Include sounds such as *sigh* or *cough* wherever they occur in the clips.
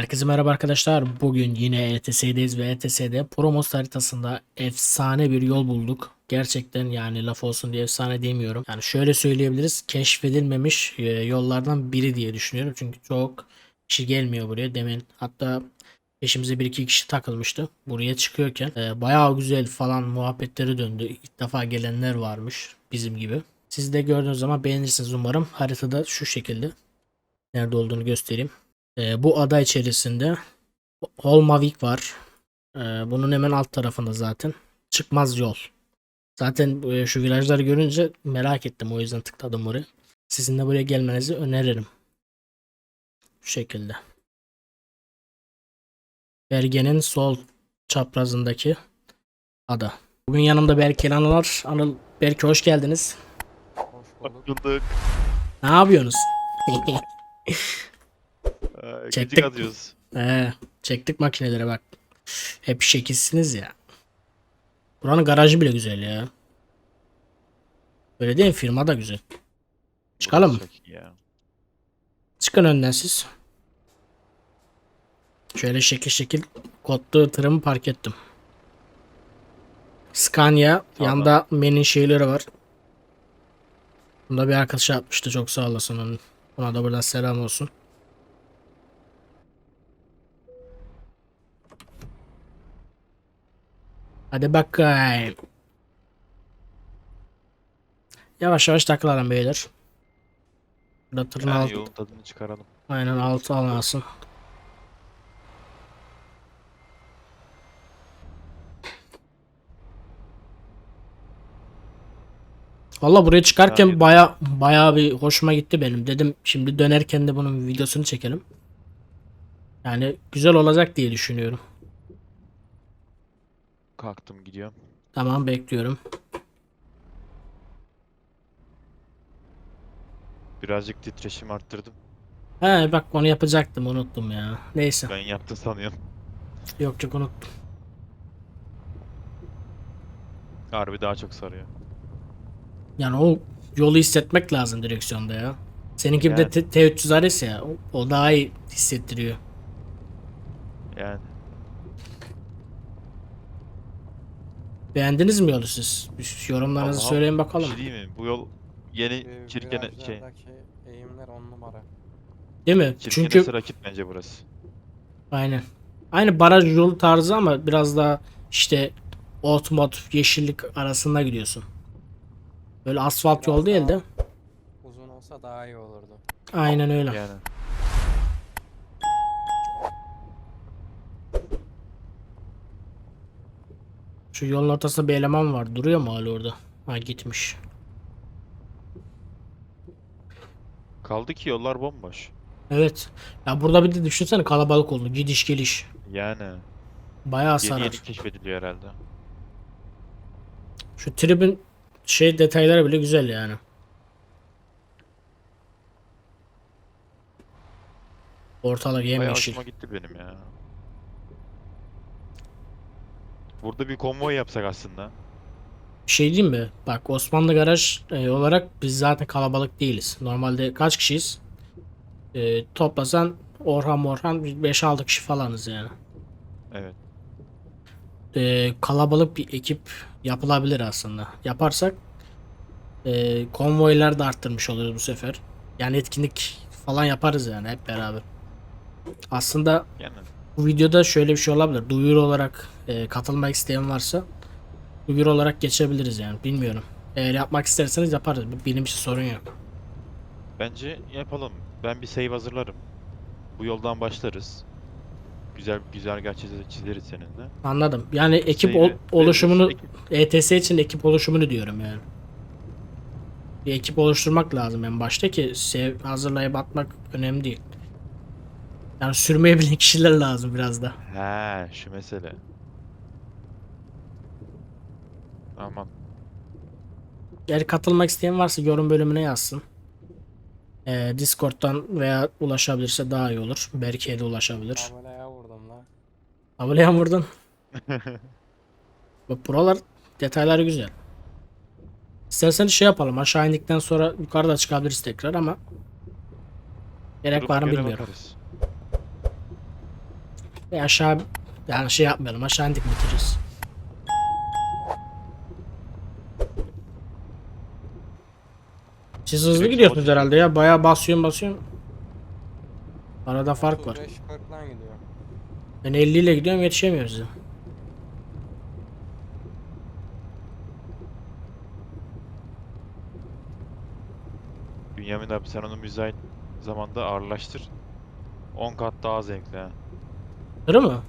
Herkese merhaba arkadaşlar. Bugün yine ETS'deyiz ve ETS'de Promos haritasında efsane bir yol bulduk. Gerçekten yani laf olsun diye efsane demiyorum. Yani şöyle söyleyebiliriz. Keşfedilmemiş e, yollardan biri diye düşünüyorum. Çünkü çok kişi gelmiyor buraya. Demin hatta peşimize bir iki kişi takılmıştı. Buraya çıkıyorken e, bayağı güzel falan muhabbetleri döndü. İlk defa gelenler varmış bizim gibi. Siz de gördüğünüz zaman beğenirsiniz umarım. Haritada şu şekilde. Nerede olduğunu göstereyim. Ee, bu ada içerisinde Holmavik var. Ee, bunun hemen alt tarafında zaten. Çıkmaz yol. Zaten e, şu virajları görünce merak ettim. O yüzden tıkladım oraya. Sizin de buraya gelmenizi öneririm. Şu şekilde. Berge'nin sol çaprazındaki ada. Bugün yanımda Berke Anıl var. Anıl, Berke hoş geldiniz. Hoş bulduk. Ne yapıyorsunuz? *laughs* Ee, Çektik. Atıyoruz. He, çektik makinelere bak. Hep şekilsiniz ya. Buranın garajı bile güzel ya. Öyle değil mi? Firma da güzel. Çıkalım mı? Çıkın önden siz. Şöyle şekil şekil kodlu tırımı park ettim. Scania Tamam. yanda menin şeyleri var. Bunda bir arkadaş yapmıştı. Çok sağ olasın. Ona da buradan selam olsun. Hadi bakayım. Yavaş yavaş takılalım beyler. Burada tırın Yani yolun tadını çıkaralım. Aynen altı almasın. Valla buraya çıkarken baya baya bir hoşuma gitti benim. Dedim şimdi dönerken de bunun videosunu çekelim. Yani güzel olacak diye düşünüyorum. Kalktım gidiyorum. Tamam bekliyorum. Birazcık titreşim arttırdım. He bak onu yapacaktım unuttum ya. Neyse. Ben yaptım sanıyorum. Yok yok unuttum. Harbi daha çok sarıyor. Yani o yolu hissetmek lazım direksiyonda ya. Seninki bir de Yani. T- T300 RS ya. O, o daha iyi hissettiriyor. Yani Beğendiniz mi yolu siz? Bir Yorumlarınızı Vallahi söyleyin bir bakalım. şey değil mi? Bu yol yeni Ee, Kirkene şey eğimler on numara. Değil mi? Kirkenes'e Çünkü rakip bence burası. aynen. Aynı baraj yolu tarzı ama biraz daha işte ot mod yeşillik arasında gidiyorsun. Böyle asfalt Biraz yol değil de. Uzun olsa daha iyi olurdu. Aynen öyle. Yani Şu yolun ortasında bir eleman var. Duruyor mu hala orada? Ha gitmiş. kaldı ki yollar bomboş. Evet. Ya burada bir de düşünsene kalabalık oldu. Gidiş geliş. Yani Bayağı yeni sarar. yeni keşfediliyor herhalde. Şu tribün şey detayları bile güzel yani. Ortalık Bayağı yemyeşil. hoşuma gitti benim ya. Burada bir konvoy yapsak aslında. Bir şey diyeyim mi? Bak Osmanlı Garaj e, olarak biz zaten kalabalık değiliz. Normalde kaç kişiyiz? E, toplasan Orhan Morhan 5-6 kişi falanız yani. Evet. E, kalabalık bir ekip yapılabilir aslında. Yaparsak e, konvoylar da arttırmış oluruz bu sefer. Yani etkinlik falan yaparız yani hep beraber. Aslında Yani Bu videoda şöyle bir şey olabilir. Duyuru olarak e, katılmak isteyen varsa duyuru olarak geçebiliriz yani. Bilmiyorum. Eğer yapmak isterseniz yaparız. Benim için sorun yok. Bence yapalım. Ben bir save hazırlarım. Bu yoldan başlarız. Güzel güzel çizer, çizeriz seninle. Anladım. Yani ekip ol- oluşumunu ETS için ekip oluşumunu diyorum yani. Bir ekip oluşturmak lazım en başta ki sev hazırlayıp atmak önemli değil. Yani sürmeyi bilen *laughs* kişiler lazım biraz da. He, şu mesele. Aman. Eğer katılmak isteyen varsa yorum bölümüne yazsın. Ee, Discord'dan veya ulaşabilirse daha iyi olur. Berke'ye de ulaşabilir. Tabelaya vurdum la. Havlayan vurdun. *laughs* Bak buralar detayları güzel. İsterseniz şey yapalım aşağı indikten sonra yukarıda çıkabiliriz tekrar ama gerek Duruma var mı bilmiyorum. bakarız. Ve aşağı yani şey yapmayalım aşağı indik bitiririz. Siz hızlı Direkt gidiyorsunuz sabotaj. herhalde ya. Bayağı basıyorum basıyorum. Arada fark var. 35-40'dan gidiyor. Ben 50 ile gidiyorum yetişemiyoruz size. Bünyamin abi sen onu müsait zamanda ağırlaştır. 10 kat daha zevkli ha. Değil mı?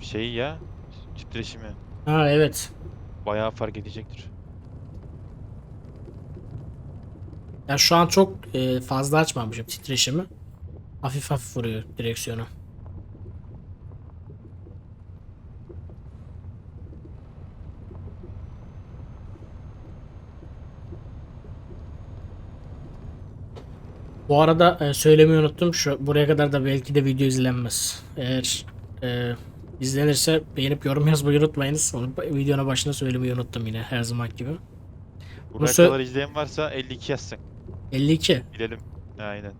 Şeyi ya, titreşimi Ha evet. bayağı fark edecektir. Ya şu an çok e, fazla açmamışım titreşimi. Hafif hafif vuruyor direksiyonu. Bu arada e, söylemeyi unuttum. Şu buraya kadar da belki de video izlenmez. Eğer e, izlenirse beğenip yorum yazmayı unutmayınız. Onu videonun başında söylemeyi unuttum yine her zaman gibi. Buraya sö- kadar izleyen varsa 52 yazsın. 52. Bilelim. Aynen.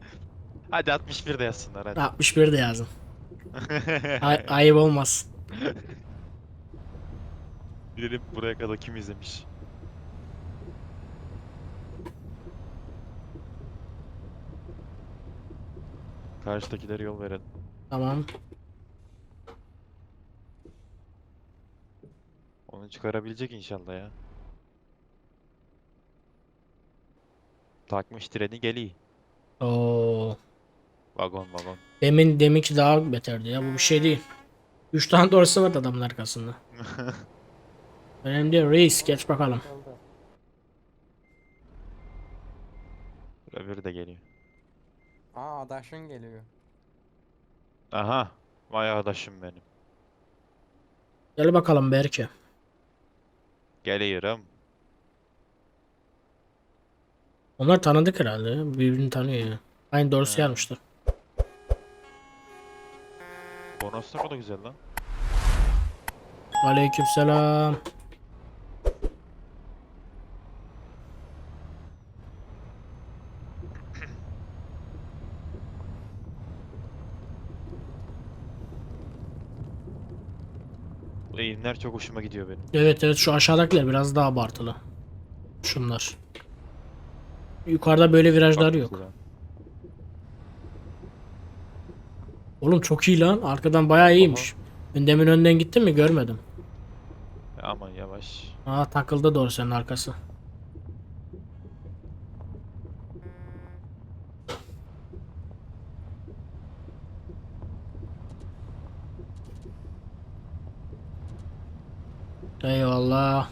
*laughs* hadi 61 de yazsınlar hadi. 61 de yazın. *laughs* Ay- ayıp olmaz. Bilelim buraya kadar kim izlemiş. Karşıdakilere yol verelim. Tamam. Onu çıkarabilecek inşallah ya. Takmış treni geliyor. Oo. Vagon vagon. Demin deminki daha beterdi ya. Bu bir şey değil. 3 tane doğrusu var adamın arkasında. *laughs* Önemli değil. Reis geç bakalım. Öbürü de geliyor. Aa adaşın geliyor. Aha. Vay arkadaşım benim. Gel bakalım Berke. Geliyorum. Onlar tanıdık herhalde. Birbirini tanıyor ya. Aynı doğrusu Ha. yarmışlar. Bonuslar da güzel lan. Aleykümselam. Bu eğimler çok hoşuma gidiyor benim. Evet evet şu aşağıdakiler biraz daha abartılı. Şunlar. Yukarıda böyle virajlar Bak yok. mesela. Oğlum çok iyi lan. Arkadan bayağı iyiymiş. Öndemin önden gittin mi görmedim. Aman yavaş. Aa takıldı doğru senin arkası. Eyvallah.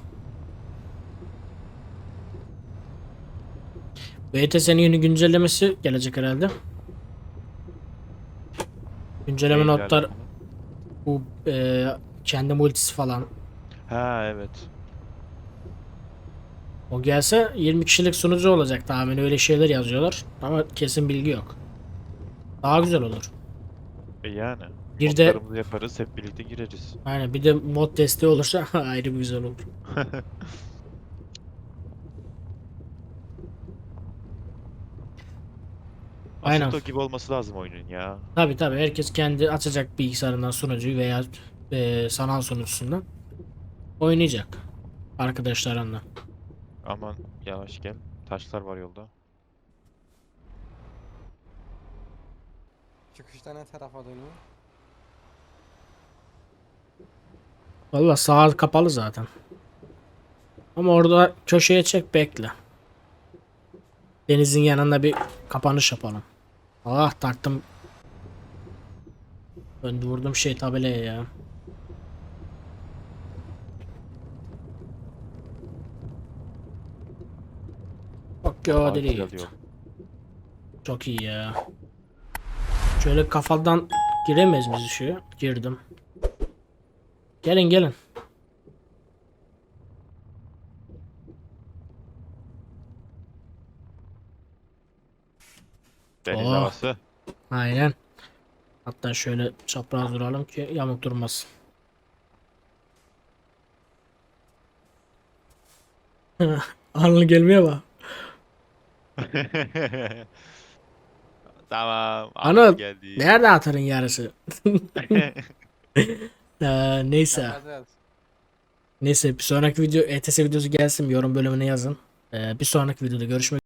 BTS'nin yeni güncellemesi gelecek herhalde. Güncelleme Neyle notlar alakalı? bu e, kendi multisi falan Ha evet. O gelse 20 kişilik sunucu olacak tahmin öyle şeyler yazıyorlar ama kesin bilgi yok. Daha güzel olur. E yani. Bir de- yaparız hep birlikte gireriz. Aynen bir de mod desteği olursa *laughs* ayrı bir güzel olur. *laughs* Aynen. Assetto gibi olması lazım oyunun ya. Tabi tabi herkes kendi açacak bilgisayarından sunucuyu veya e, sanal sunucusundan oynayacak arkadaşlarınla. Aman yavaş gel. Taşlar var yolda. Çıkışta ne tarafa dönüyor? Valla sağ kapalı zaten. Ama orada köşeye çek bekle. Denizin yanında bir kapanış yapalım. Ah taktım. Ben vurdum şey tabelaya ya. Bak ya. Çok iyi ya. Şöyle kafadan giremez miyiz şu? Girdim. Gelin gelin. Deniz Oh. havası. Aynen. Hatta şöyle çapraz duralım ki yamuk durmasın. Anıl gelmeye bak. Tamam. Anıl, geldi. Nerede atarın yarısı? *laughs* Ee, neyse. Yapacağız. Neyse bir sonraki video ETS videosu gelsin. Yorum bölümüne yazın. Ee, bir sonraki videoda görüşmek